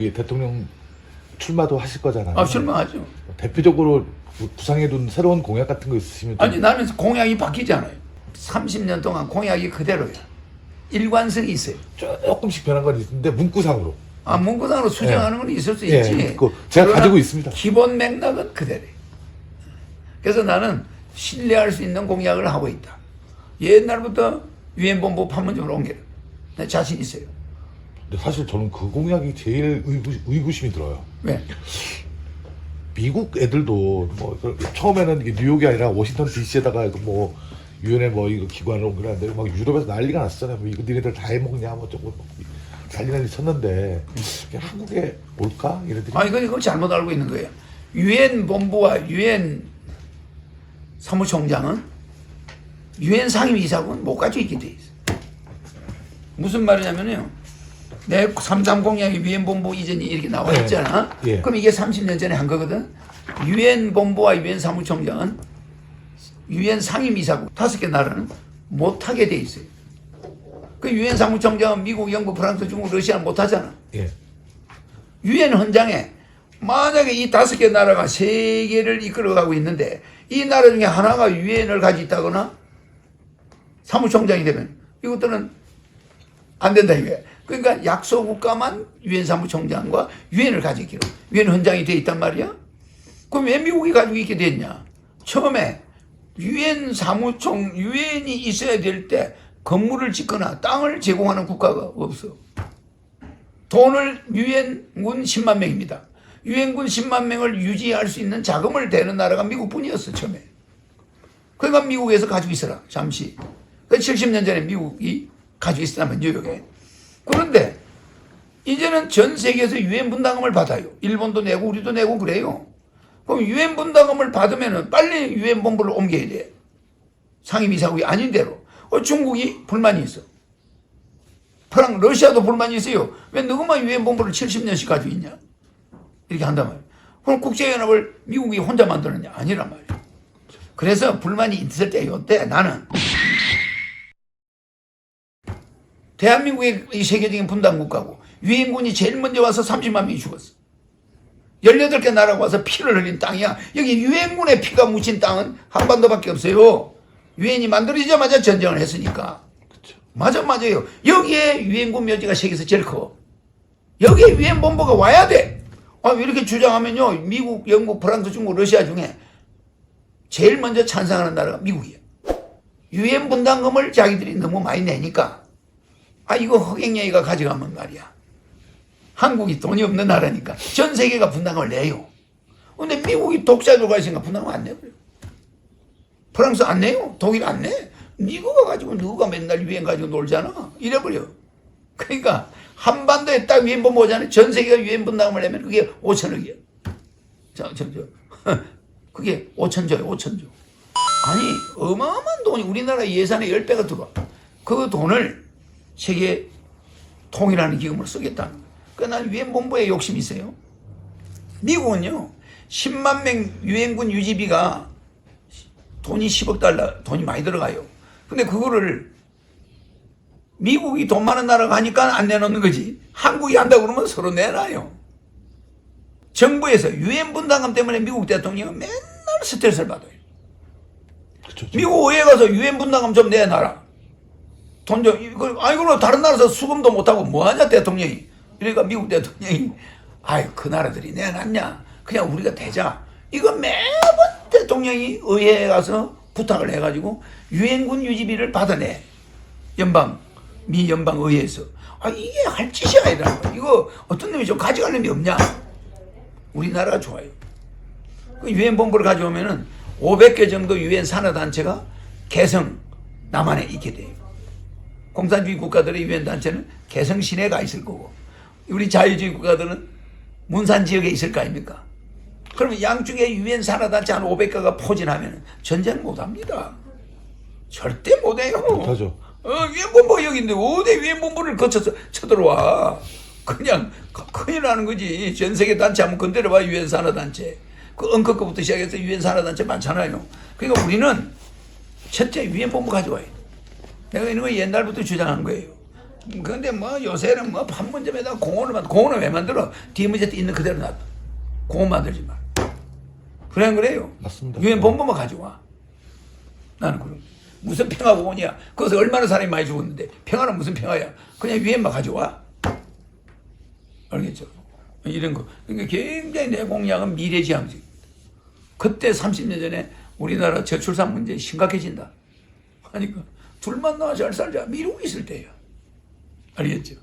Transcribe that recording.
이 대통령 출마도 하실 거잖아요. 아, 실망하죠. 대표적으로 구상해둔 새로운 공약 같은 거 있으시면 좀 아니 나는 공약이 바뀌잖아요. 30년 동안 공약이 그대로야. 일관성이 있어요. 조금씩 변한 건 있는데 문구상으로. 아 문구상으로 수정하는 건 있을 수 예, 있지. 있고 제가 그러나 가지고 있습니다. 기본 맥락은 그대로. 그래서 나는 신뢰할 수 있는 공약을 하고 있다. 옛날부터 유엔 본부 판문점으로 옮겨라. 내 자신 있어요. 근데 사실 저는 그 공약이 제일 의구, 의구심이 들어요. 왜? 미국 애들도 뭐 그- 처음에는 이게 뉴욕이 아니라 워싱턴 D.C.에다가 뭐 유엔의 뭐 이거 기관을 옮기라는데 막 유럽에서 난리가 났었잖아요. 뭐 이거 니네들 다 해먹냐 뭐 저거 난리 난리 쳤는데 한국에 올까 이래들이 아니 그건 그걸 잘못 알고 있는 거예요. 유엔 본부와 유엔 사무총장은 유엔 상임이사국은 못 가지고 있게 돼 있어. 무슨 말이냐면요. 내 삼삼 공약이 유엔 본부 이전이 이렇게 나와 네. 있잖아. 예. 그럼 이게 30년 전에 한 거거든. 유엔 본부와 유엔 사무총장은 유엔 상임이사국 다섯 개 나라는 못 하게 돼 있어요. 그 유엔 사무총장은 미국, 영국, 프랑스, 중국, 러시아는 못 하잖아. 예. 유엔 헌장에 만약에 이 다섯 개 나라가 세계를 이끌어가고 있는데 이 나라 중에 하나가 유엔을 가지고 있다거나 사무총장이 되면 이것들은 안 된다 이거야. 그러니까 약소 국가만 유엔 사무총장과 유엔을 가지고 있기로 유엔 헌장이 돼 있단 말이야. 그럼 왜 미국이 가지고 있게 됐냐? 처음에 유엔 사무총 유엔이 있어야 될 때 건물을 짓거나 땅을 제공하는 국가가 없어. 돈을 유엔군 10만 명입니다. 유엔군 10만 명을 유지할 수 있는 자금을 대는 나라가 미국뿐이었어 처음에. 그러니까 미국에서 가지고 있어라 잠시. 그 70년 전에 미국이 가지고 있었다면 뉴욕에. 그런데 이제는 전 세계에서 유엔 분담금을 받아요. 일본도 내고 우리도 내고 그래요. 그럼 유엔 분담금을 받으면은 빨리 유엔 본부를 옮겨야 돼. 상임이사국이 아닌 대로. 어, 중국이 불만이 있어. 프랑 러시아도 불만이 있어요. 왜 너희만 유엔 본부를 70년씩 가지고 있냐? 이렇게 한단 말이야. 그럼 국제연합을 미국이 혼자 만드느냐? 아니란 말이야. 그래서 불만이 있을 때 요때 나는 대한민국의 이 세계적인 분단 국가고 유엔군이 제일 먼저 와서 30만 명이 죽었어. 18개 나라가 와서 피를 흘린 땅이야. 여기 유엔군의 피가 묻힌 땅은 한반도밖에 없어요. 유엔이 만들어지자마자 전쟁을 했으니까. 맞아 맞아요. 여기에 유엔군 묘지가 세계에서 제일 커. 여기에 유엔 본부가 와야 돼. 아, 이렇게 주장하면요. 미국, 영국, 프랑스, 중국, 러시아 중에 제일 먼저 찬성하는 나라가 미국이에요. 유엔 분담금을 자기들이 너무 많이 내니까 아 이거 허경영이가 가져가면 말이야. 한국이 돈이 없는 나라니까 전 세계가 분담금을 내요. 근데 미국이 독자적으로 있으니까 분담금 안 내버려. 프랑스 안 내요. 독일 안 내. 미국가 가지고 누가 맨날 유엔 가지고 놀잖아. 이래버려. 그러니까 한반도에 딱 유엔 본부 오잖아요. 전 세계가 유엔 분담금을 내면 그게 5천억이야. 저, 저, 저. 그게 5천조예요. 5천조. 아니 어마어마한 돈이 우리나라 예산의 10배가 들어와. 그 돈을 세계 통일하는 기금으로 쓰겠다는 거야. 그러니까 난 유엔 본부에 욕심이 있어요. 미국은요. 10만 명 유엔군 유지비가 돈이 10억 달러, 돈이 많이 들어가요. 근데 그거를 미국이 돈 많은 나라가 하니까 안 내놓는 거지. 한국이 한다고 그러면 서로 내놔요. 정부에서 유엔 분담금 때문에 미국 대통령은 맨날 스트레스를 받아요. 그쵸, 저- 미국 의회 가서 유엔 분담금 좀 내놔라. 돈 좀, 이거, 아이, 그럼 다른 나라에서 수금도 못하고 뭐하냐, 대통령이. 그러니까 미국 대통령이, 아이, 그 나라들이 내놨냐. 그냥 우리가 대자. 이거 매번 대통령이 의회에 가서 부탁을 해가지고 유엔군 유지비를 받아내. 연방, 미 연방 의회에서. 아, 이게 할 짓이 아니라. 이거 어떤 놈이 좀 가져갈 놈이 없냐. 우리나라가 좋아요. 그 유엔 본부를 가져오면은 500개 정도 유엔 산하 단체가 개성 남한에 있게 돼요. 공산주의 국가들의 유엔 단체는 개성 시내가 있을 거고 우리 자유주의 국가들은 문산 지역에 있을 거 아닙니까? 그러면 양쪽에 유엔 산하단체 한 500개가 포진하면 전쟁 못 합니다. 절대 못 해요. 못하죠. 어, 유엔 본부가 여기 있는데 어디 유엔 본부를 거쳐서 쳐들어와. 그냥 그- 큰일 나는 거지. 전 세계 단체 한번 건드려봐 유엔 산하단체. 그 엉커커부터 시작해서 유엔 산하단체 많잖아요. 그러니까 우리는 첫째 유엔 본부 가져와야 돼. 내가 거 옛날부터 주장한 거예요. 근데 뭐 요새는 뭐 판문점에다 공원을 만 공원을 왜 만들어? DMZ 있는 그대로 놔둬. 공원 만들지 마. 그래 안 그래요? 맞습니다. 유엔 본부만 가져와. 나는 그런. 무슨 평화 공원이야? 거기서 얼마나 사람이 많이 죽었는데 평화는 무슨 평화야? 그냥 유엔만 가져와. 알겠죠? 이런 거. 그러니까 굉장히 내 공약은 미래지향적. 그때 30년 전에 우리나라 저출산 문제 심각해진다. 하니까 둘만 나와 잘 살자. 미루고 있을 때야. 알겠죠?